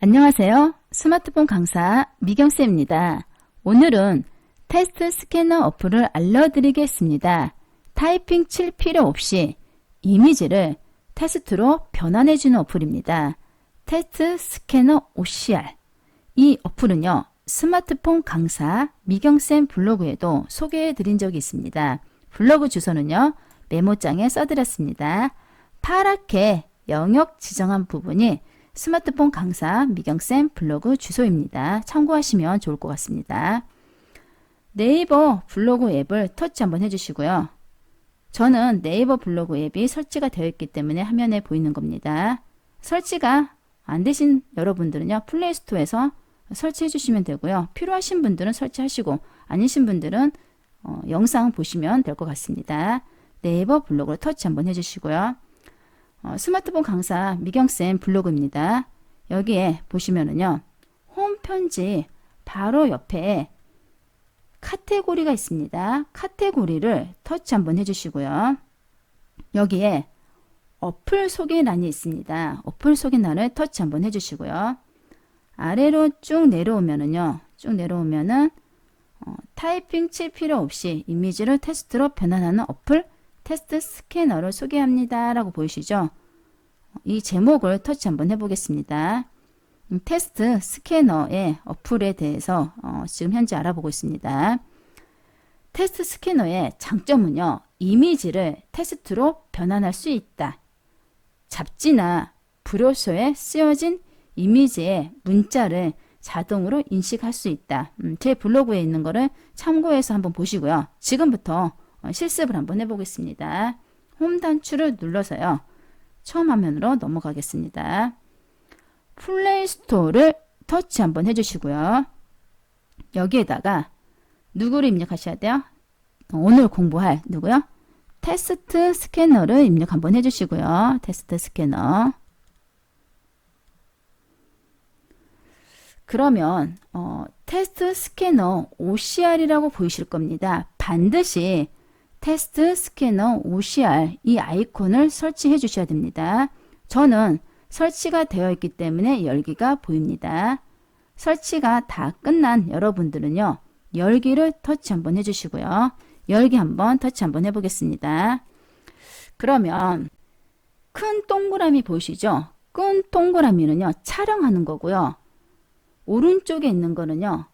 안녕하세요. 스마트폰 강사 미경쌤입니다. 오늘은 테스트 스캐너 어플을 알려드리겠습니다. 타이핑 칠 필요 없이 이미지를 테스트로 변환해주는 어플입니다. 테스트 스캐너 OCR. 이 어플은요, 스마트폰 강사 미경쌤 블로그에도 소개해드린 적이 있습니다. 블로그 주소는요, 메모장에 써드렸습니다. 파랗게 영역 지정한 부분이 스마트폰 강사 미경쌤 블로그 주소입니다. 참고하시면 좋을 것 같습니다. 네이버 블로그 앱을 터치 한번 해주시고요. 저는 네이버 블로그 앱이 설치가 되어 있기 때문에 화면에 보이는 겁니다. 설치가 안 되신 여러분들은요. 플레이스토어에서 설치해 주시면 되고요. 필요하신 분들은 설치하시고 아니신 분들은 어, 영상 보시면 될 것 같습니다. 네이버 블로그를 터치 한번 해주시고요. 어, 스마트폰 강사 미경쌤 블로그입니다. 여기에 보시면은요. 홈 편지 바로 옆에 카테고리가 있습니다. 카테고리를 터치 한번 해주시고요. 여기에 어플 소개란이 있습니다. 어플 소개란을 터치 한번 해주시고요. 아래로 쭉 내려오면은요. 쭉 내려오면은 어, 타이핑 칠 필요 없이 이미지를 테스트로 변환하는 어플 테스트 스캐너를 소개합니다. 라고 보이시죠? 이 제목을 터치 한번 해보겠습니다. 음, 테스트 스캐너의 어플에 대해서 어, 지금 현재 알아보고 있습니다. 테스트 스캐너의 장점은요. 이미지를 테스트로 변환할 수 있다. 잡지나 브로셔에 쓰여진 이미지의 문자를 자동으로 인식할 수 있다. 음, 제 블로그에 있는 거를 참고해서 한번 보시고요. 지금부터 어, 실습을 한번 해보겠습니다. 홈 단추를 눌러서요. 처음 화면으로 넘어가겠습니다. 플레이 스토어를 터치 한번 해주시고요. 여기에다가 누구를 입력하셔야 돼요? 오늘 공부할 누구요? 테스트 스캐너를 입력 한번 해주시고요. 테스트 스캐너. 그러면 어, 테스트 스캐너 OCR이라고 보이실 겁니다. 반드시 테스트 스캐너 OCR 이 아이콘을 설치해 주셔야 됩니다. 저는 설치가 되어 있기 때문에 열기가 보입니다. 설치가 다 끝난 여러분들은요. 열기를 터치 한번 해주시고요. 열기 한번 터치 한번 해보겠습니다. 그러면 큰 동그라미 보이시죠? 큰 동그라미는요. 촬영하는 거고요. 오른쪽에 있는 거는요.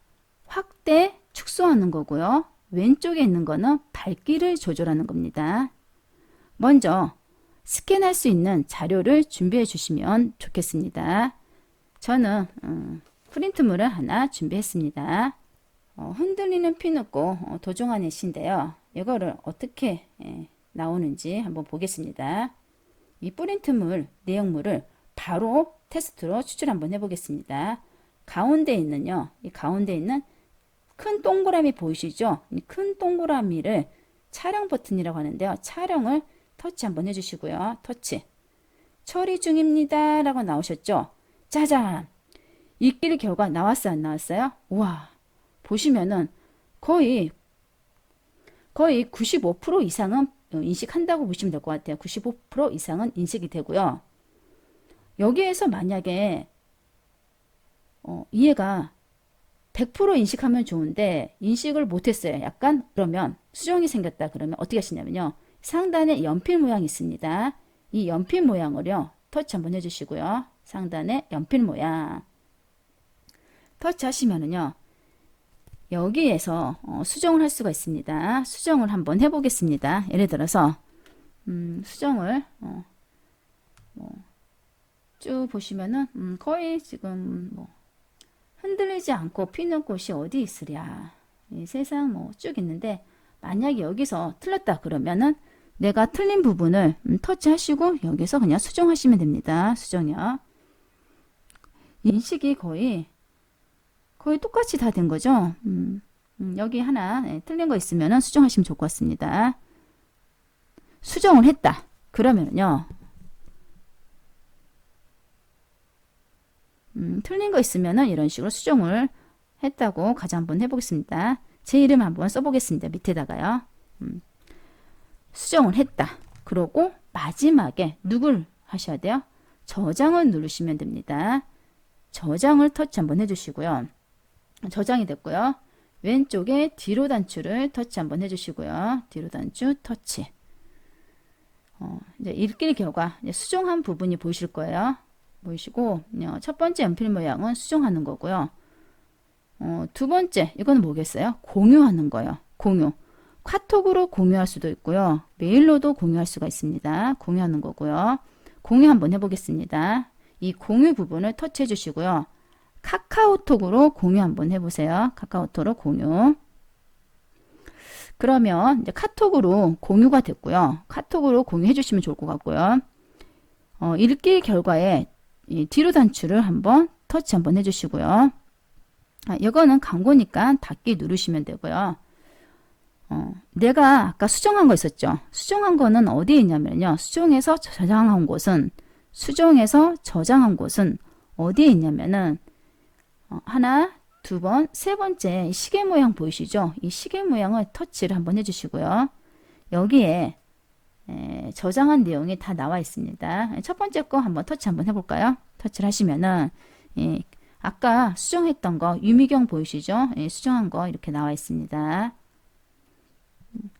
확대, 축소하는 거고요. 왼쪽에 있는 거는 밝기를 조절하는 겁니다. 먼저 스캔할 수 있는 자료를 준비해 주시면 좋겠습니다. 저는 음, 프린트물을 하나 준비했습니다. 어, 흔들리는 피누고 어, 도종환의 시인데요. 이거를 어떻게 예, 나오는지 한번 보겠습니다. 이 프린트물 내용물을 바로 테스트로 추출 한번 해보겠습니다. 가운데 있는요. 이 가운데 있는 큰 동그라미 보이시죠? 이큰 동그라미를 촬영 버튼이라고 하는데요. 촬영을 터치 한번 해주시고요. 터치. 처리 중입니다. 라고 나오셨죠? 짜잔! 이길 결과 나왔어요? 안 나왔어요? 우와! 보시면은 거의 거의 95% 이상은 인식한다고 보시면 될 것 같아요. 95% 이상은 인식이 되고요. 여기에서 만약에 어, 이해가 100% 인식하면 좋은데 인식을 못했어요. 약간 그러면 수정이 생겼다 그러면 어떻게 하시냐면요. 상단에 연필 모양이 있습니다. 이 연필 모양을요. 터치 한번 해주시고요. 상단에 연필 모양 터치 하시면은요. 여기에서 어, 수정을 할 수가 있습니다. 수정을 한번 해보겠습니다. 예를 들어서 음, 수정을 어, 뭐 쭉 보시면은 음, 거의 지금 뭐 흔들리지 않고 피는 곳이 어디 있으랴. 이 세상 뭐 쭉 있는데 만약에 여기서 틀렸다 그러면은 내가 틀린 부분을 음, 터치하시고 여기서 그냥 수정하시면 됩니다. 수정이요. 인식이 거의 거의 똑같이 다 된 거죠. 음, 음, 여기 하나 네, 틀린 거 있으면 수정하시면 같습니다. 수정을 했다. 그러면요. 음, 틀린 거 있으면 이런 식으로 수정을 했다고 가정 한번 해보겠습니다. 제 이름 한번 써보겠습니다. 밑에다가요. 음, 수정을 했다. 그러고 마지막에 누굴 하셔야 돼요? 저장을 누르시면 됩니다. 저장을 터치 한번 해주시고요. 저장이 됐고요. 왼쪽에 뒤로 단추를 터치 한번 해주시고요. 뒤로 단추 터치. 어, 이제 읽기 결과 이제 수정한 부분이 보이실 거예요. 보이시고 어, 첫 번째 연필 모양은 수정하는 거고요. 어, 두 번째 이건 뭐겠어요? 공유하는 거예요. 공유. 카톡으로 공유할 수도 있고요. 메일로도 공유할 수가 있습니다. 공유하는 거고요. 공유 한번 해보겠습니다. 이 공유 부분을 터치해 주시고요. 카카오톡으로 공유 한번 해보세요. 카카오톡으로 공유. 그러면 이제 카톡으로 공유가 됐고요. 카톡으로 공유해 주시면 좋을 것 같고요. 어, 읽기 결과에 이 뒤로 단추를 한번 터치 한번 해주시고요. 아, 이거는 광고니까 닫기 누르시면 되고요. 어, 내가 아까 수정한 거 있었죠. 수정한 거는 어디에 있냐면요. 수정해서 저장한 곳은 수정해서 저장한 곳은 어디에 있냐면은 어, 하나, 두 번, 세 번째 시계 모양 보이시죠? 이 시계 모양을 터치를 한번 해주시고요. 여기에 에, 저장한 내용이 다 나와 있습니다. 첫 번째 거 한번 터치 한번 해볼까요? 터치를 하시면은 예, 아까 수정했던 거 유미경 보이시죠? 예, 수정한 거 이렇게 나와 있습니다.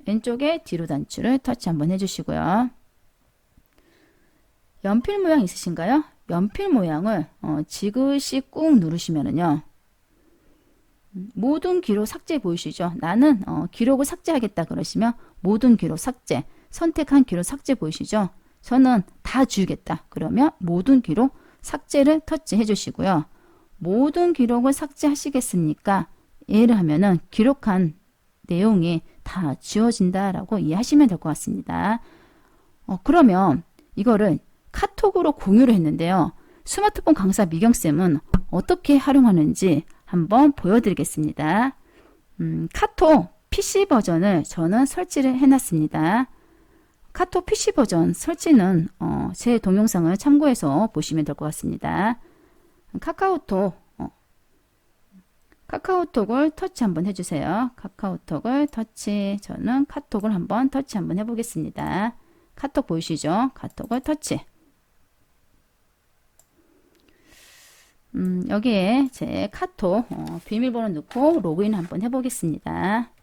왼쪽에 뒤로 단추를 터치 한번 해주시고요. 연필 모양 있으신가요? 연필 모양을 어, 지그시 꾹 누르시면은요. 모든 기록 삭제 보이시죠? 나는 어, 기록을 삭제하겠다 그러시면 모든 기록 삭제, 선택한 기록 삭제 보이시죠? 저는 다 지우겠다. 그러면 모든 기록 삭제를 터치해 주시고요. 모든 기록을 삭제하시겠습니까? 예를 하면은 기록한 내용이 다 지워진다라고 이해하시면 될 것 같습니다. 어, 그러면 이거를 카톡으로 공유를 했는데요. 스마트폰 강사 미경쌤은 어떻게 활용하는지 한번 보여드리겠습니다. 음, 카톡 PC 버전을 저는 설치를 해놨습니다. 카톡 PC 버전 설치는 어, 제 동영상을 참고해서 보시면 될 것 같습니다. 카카오톡 어, 카카오톡을 터치 한번 해주세요. 카카오톡을 터치 저는 카톡을 한번 터치 한번 해보겠습니다. 카톡 보이시죠? 카톡을 터치 음, 여기에 제 카톡 어, 비밀번호 넣고 로그인 한번 해보겠습니다.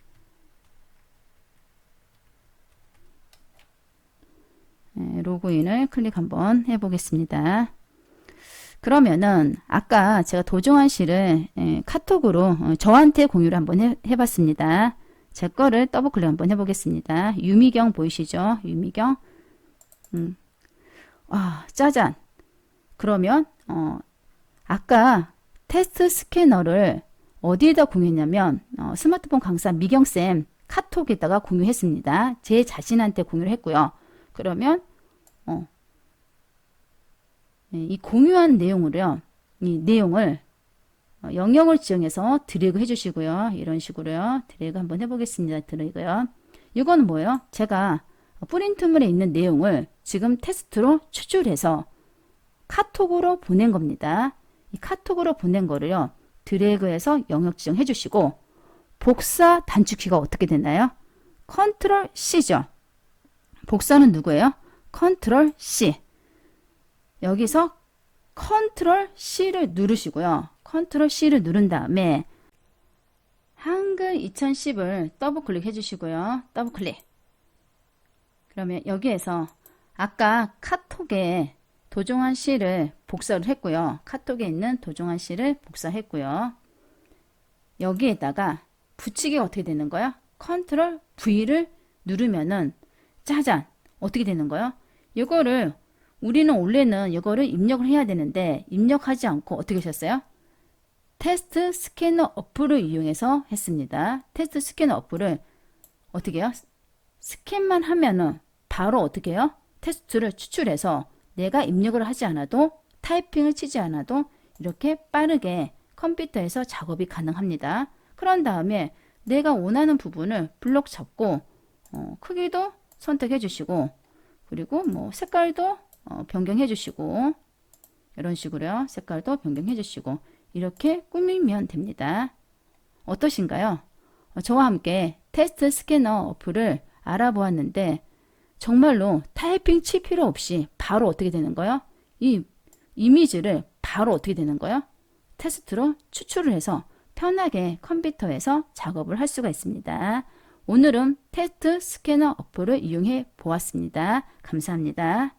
로그인을 클릭 한번 해보겠습니다. 그러면은 아까 제가 도종환 씨를 예, 카톡으로 어, 저한테 공유를 한번 해, 해봤습니다. 제 거를 더블 클릭 한번 해보겠습니다. 유미경 보이시죠? 유미경. 음. 아, 짜잔. 그러면 어, 아까 테스트 스캐너를 어디에다 공유했냐면 어, 스마트폰 강사 미경쌤 카톡에다가 공유했습니다. 제 자신한테 공유를 했고요. 그러면 어, 네, 이 공유한 내용으로요. 이 내용을 어, 영역을 지정해서 드래그 해주시고요. 이런 식으로요. 드래그 한번 해보겠습니다. 드래그요. 이건 뭐예요? 제가 프린트물에 있는 내용을 지금 테스트로 추출해서 카톡으로 보낸 겁니다. 이 카톡으로 보낸 거를요. 드래그해서 영역 지정해 주시고 복사 단축키가 어떻게 되나요? 컨트롤 C죠. 복사는 누구예요? 컨트롤 C. 여기서 컨트롤 C를 누르시고요. 컨트롤 C를 누른 다음에 한글 2010을 더블 클릭해 주시고요. 더블 클릭. 그러면 여기에서 아까 카톡에 도종환 씨를 복사를 했고요. 카톡에 있는 도종환 씨를 복사했고요. 여기에다가 붙이기가 어떻게 되는 거야? 컨트롤 V를 누르면은 짜잔 어떻게 되는 거야? 이거를 우리는 원래는 이거를 입력을 해야 되는데 입력하지 않고 어떻게 하셨어요? 테스트 스캐너 어플을 이용해서 했습니다. 테스트 스캐너 어플을 어떻게 해요? 스캔만 하면은 바로 어떻게 해요? 테스트를 추출해서 내가 입력을 하지 않아도 타이핑을 치지 않아도 이렇게 빠르게 컴퓨터에서 작업이 가능합니다. 그런 다음에 내가 원하는 부분을 블록 잡고 어, 크기도 선택해 주시고 그리고 뭐 색깔도 어, 변경해 주시고 이런 식으로요. 색깔도 변경해 주시고 이렇게 꾸미면 됩니다. 어떠신가요? 어, 저와 함께 테스트 스캐너 어플을 알아보았는데 정말로 타이핑 칠 필요 없이 바로 어떻게 되는 거예요? 이 이미지를 바로 어떻게 되는 거예요? 테스트로 추출을 해서 편하게 컴퓨터에서 작업을 할 수가 있습니다. 오늘은 테스트 스캐너 어플을 이용해 보았습니다. 감사합니다.